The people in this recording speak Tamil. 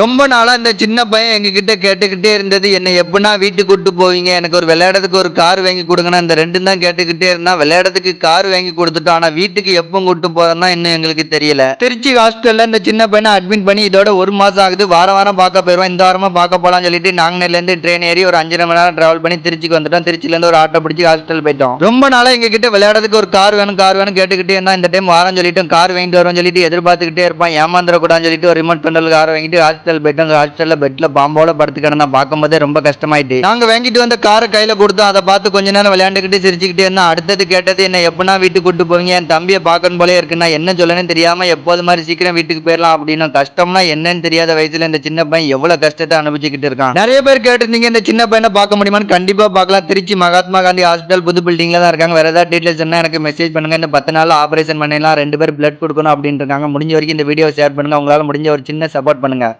ரொம்ப நாளாக இந்த சின்ன பையன் எங்ககிட்ட கேட்டுக்கிட்டே இருந்தது. என்னை எப்படின்னா வீட்டுக்கு கூட்டு போவீங்க எனக்கு ஒரு விளையாடுறதுக்கு ஒரு கார் வாங்கி கொடுங்கண்ணா இந்த ரெண்டும் தான் கேட்டுக்கிட்டே இருந்தான் விளையாடுறதுக்கு கார் வாங்கி கொடுத்துட்டோம் ஆனால் வீட்டுக்கு எப்போ கூட்டு போறோம்னா இன்னும் எங்களுக்கு தெரியல. திருச்சி ஹாஸ்டலில் இந்த சின்ன பையனை அட்மிட் பண்ணி இதோட ஒரு மாதம் ஆகுது. வாரம் வாரம் பார்க்க போயிடுவோம் இந்த வாரமாக பார்க்க போகலாம்னு சொல்லிட்டு நாங்கநேர்லேருந்து ட்ரெயின் ஏறி ஒரு அஞ்சரை மணி நேரம் ட்ராவல் பண்ணி திருச்சிக்கு வந்துட்டோம். திருச்சிலேருந்து ஒரு ஆட்டோ பிடிச்சி ஹாஸ்டல் போயிட்டோம். ரொம்ப நாளாக எங்ககிட்ட விளையாடுறதுக்கு ஒரு கார் வேணும் கார் வேணும் கேட்டுக்கிட்டே இருந்தால் இந்த டைம் வாரம் சொல்லிட்டு கார் வாங்கிட்டு வரோம் சொல்லிட்டு எதிர்பார்த்துக்கிட்டே இருப்பான். ஏமாந்துடக்கூடாதுன்னு சொல்லிட்டு ஒரு ரிமோட் பெண்டல் கார் வாங்கிட்டு ஹாஸ்டல் பெட் அந்த ஹாஸ்டல்ல பெட்ல பாம்போட படுத்து கிடந்தா பார்க்கும்போதே ரொம்ப கஷ்டமாயிட்டு. நாங்க வாங்கிட்டு வந்த காரை கையில கொடுத்தோம். அதை பார்த்து கொஞ்ச நேரம் விளையாண்டுக்கிட்டு சிரிச்சுக்கிட்டே இருந்தா அடுத்தது கேட்டது என்ன எப்படின்னா வீட்டுக்கு கூட்டு போவீங்க? என் தம்பியை பார்க்கணும் போலே இருக்குன்னா என்ன சொல்லணும்னு தெரியாம எப்போது மாதிரி சீக்கிரம் வீட்டுக்கு போயிடலாம் அப்படின்னு கஷ்டம்னா என்னன்னு தெரியாத வயசுல இந்த சின்ன பையன் எவ்வளவு கஷ்டத்தை அனுபவிச்சுக்கிட்டு இருக்கான். நிறைய பேர் கேட்டிருந்தீங்க இந்த சின்ன பையனை பார்க்க முடியுமான்னு கண்டிப்பா பார்க்கலாம். திருச்சி மகாத்மா காந்தி ஹாஸ்பிட்டல் புது பில்டிங்ல தான் இருக்காங்க. வேற ஏதாவது டீடைல்ஸ் என்ன எனக்கு மெசேஜ் பண்ணுங்க. இந்த பத்து நாள் ஆபரேஷன் பண்ணிடலாம். ரெண்டு பேர் பிளட் கொடுக்கணும் அப்படின்னு இருக்காங்க. முடிஞ்ச வரைக்கும் இந்த வீடியோ ஷேர் பண்ணுங்க. உங்களால முடிஞ்ச ஒரு சின்ன சப்போர்ட் பண்ணுங்க.